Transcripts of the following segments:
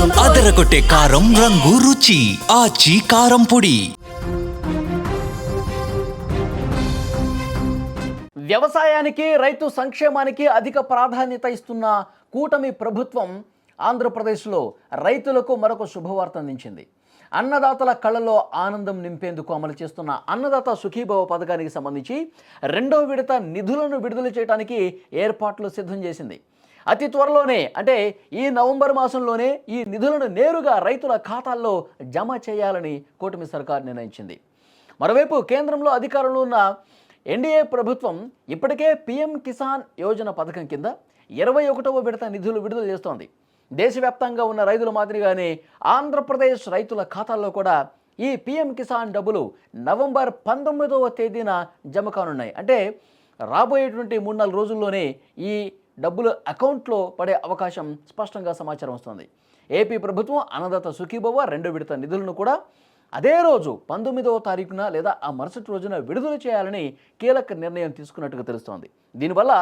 అదరగొట్టే కారం రంగు రుచి ఆచి కారం పొడి. వ్యవసాయానికి రైతు సంక్షేమానికి అధిక ప్రాధాన్యత ఇస్తున్న కూటమి ప్రభుత్వం ఆంధ్రప్రదేశ్లో రైతులకు మరొక శుభవార్త అందించింది. అన్నదాతల కళ్ళలో ఆనందం నింపేందుకు అమలు చేస్తున్న అన్నదాత సుఖీభవ పథకానికి సంబంధించి రెండో విడత నిధులను విడుదల చేయడానికి ఏర్పాట్లు సిద్ధం చేసింది. అతి త్వరలోనే అంటే ఈ నవంబర్ మాసంలోనే ఈ నిధులను నేరుగా రైతుల ఖాతాల్లో జమ చేయాలని కూటమి సర్కార్ నిర్ణయించింది. మరోవైపు కేంద్రంలో అధికారంలో ఉన్న ఎన్డీఏ ప్రభుత్వం ఇప్పటికే పీఎం కిసాన్ యోజన పథకం కింద ఇరవై ఒకటవ విడత నిధులు విడుదల చేస్తోంది. దేశవ్యాప్తంగా ఉన్న రైతుల మాదిరిగానే ఆంధ్రప్రదేశ్ రైతుల ఖాతాల్లో కూడా ఈ పీఎం కిసాన్ డబ్బులు నవంబర్ పంతొమ్మిదవ తేదీన జమ కానున్నాయి. అంటే రాబోయేటువంటి మూడు నాలుగు రోజుల్లోనే ఈ డబ్బులు అకౌంట్లో పడే అవకాశం స్పష్టంగా సమాచారం వస్తుంది. ఏపీ ప్రభుత్వం అన్నదాత సుఖీభవ రెండో విడత నిధులను కూడా అదే రోజు పంతొమ్మిదవ తారీఖున లేదా ఆ మరుసటి రోజున విడుదల చేయాలని కీలక నిర్ణయం తీసుకున్నట్టుగా తెలుస్తోంది. దీనివల్ల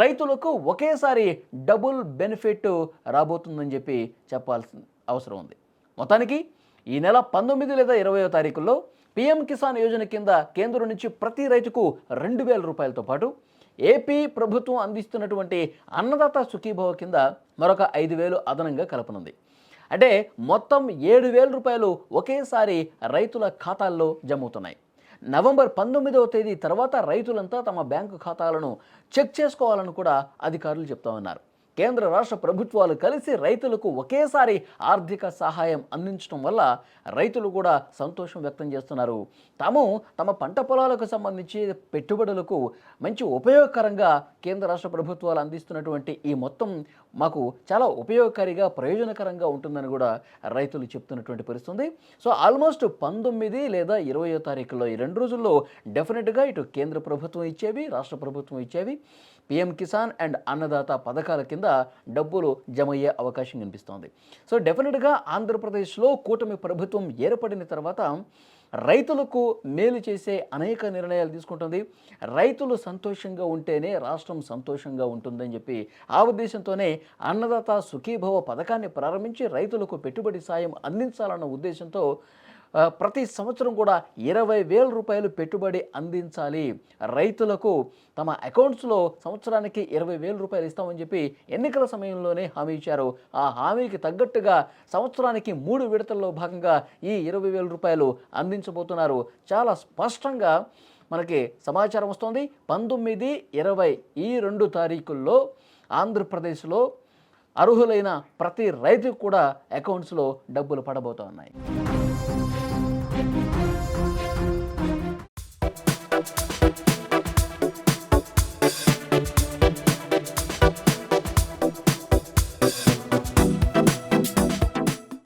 రైతులకు ఒకేసారి డబుల్ బెనిఫిట్ రాబోతుందని చెప్పి చెప్పాల్సిన అవసరం ఉంది. మొత్తానికి ఈ నెల పంతొమ్మిది లేదా ఇరవయో తారీఖుల్లో పీఎం కిసాన్ యోజన కింద కేంద్రం నుంచి ప్రతి రైతుకు రెండు వేల రూపాయలతో పాటు ఏపీ ప్రభుత్వం అందిస్తున్నటువంటి అన్నదాత సుఖీభవ కింద మరొక ఐదు వేలు అదనంగా కలపనుంది. అంటే మొత్తం ఏడు వేల రూపాయలు ఒకేసారి రైతుల ఖాతాల్లో జమవుతున్నాయి. నవంబర్ పంతొమ్మిదవ తేదీ తర్వాత రైతులంతా తమ బ్యాంకు ఖాతాలను చెక్ చేసుకోవాలని కూడా అధికారులు చెప్తా ఉన్నారు. కేంద్ర రాష్ట్ర ప్రభుత్వాలు కలిసి రైతులకు ఒకేసారి ఆర్థిక సహాయం అందించడం వల్ల రైతులు కూడా సంతోషం వ్యక్తం చేస్తున్నారు. తాము తమ పంట పొలాలకు సంబంధించి పెట్టుబడులకు మంచి ఉపయోగకరంగా కేంద్ర రాష్ట్ర ప్రభుత్వాలు అందిస్తున్నటువంటి ఈ మొత్తం మాకు చాలా ఉపయోగకారిగా ప్రయోజనకరంగా ఉంటుందని కూడా రైతులు చెప్తున్నటువంటి పరిస్థితుంది. సో ఆల్మోస్ట్ పంతొమ్మిది లేదా ఇరవయో తారీఖులో ఈ రెండు రోజుల్లో డెఫినెట్గా ఇటు కేంద్ర ప్రభుత్వం ఇచ్చేవి రాష్ట్ర ప్రభుత్వం ఇచ్చేవి. పిఎం కిసాన్ అండ్ అన్నదాత పథకాల కింద డబ్బులు జమ అయ్యే అవకాశం కనిపిస్తోంది. సో డెఫినెట్గా ఆంధ్రప్రదేశ్లో కూటమి ప్రభుత్వం ఏర్పడిన తర్వాత రైతులకు మేలు చేసే అనేక నిర్ణయాలు తీసుకుంటుంది. రైతులు సంతోషంగా ఉంటేనే రాష్ట్రం సంతోషంగా ఉంటుందని చెప్పి ఆ ఉద్దేశంతోనే అన్నదాత సుఖీభవ పథకాన్ని ప్రారంభించి రైతులకు పెట్టుబడి సాయం అందించాలన్న ఉద్దేశంతో ప్రతి సంవత్సరం కూడా ఇరవై వేల రూపాయలు పెట్టుబడి అందించాలి. రైతులకు తమ అకౌంట్స్లో సంవత్సరానికి ఇరవై వేల రూపాయలు ఇస్తామని చెప్పి ఎన్నికల సమయంలోనే హామీ ఇచ్చారు. ఆ హామీకి తగ్గట్టుగా సంవత్సరానికి మూడు విడతల్లో భాగంగా ఈ ఇరవై వేల రూపాయలు అందించబోతున్నారు. చాలా స్పష్టంగా మనకి సమాచారం వస్తుంది. పంతొమ్మిది ఇరవై ఈ రెండు తారీఖుల్లో ఆంధ్రప్రదేశ్లో అర్హులైన ప్రతి రైతుకు కూడా అకౌంట్స్లో డబ్బులు పడబోతున్నాయి.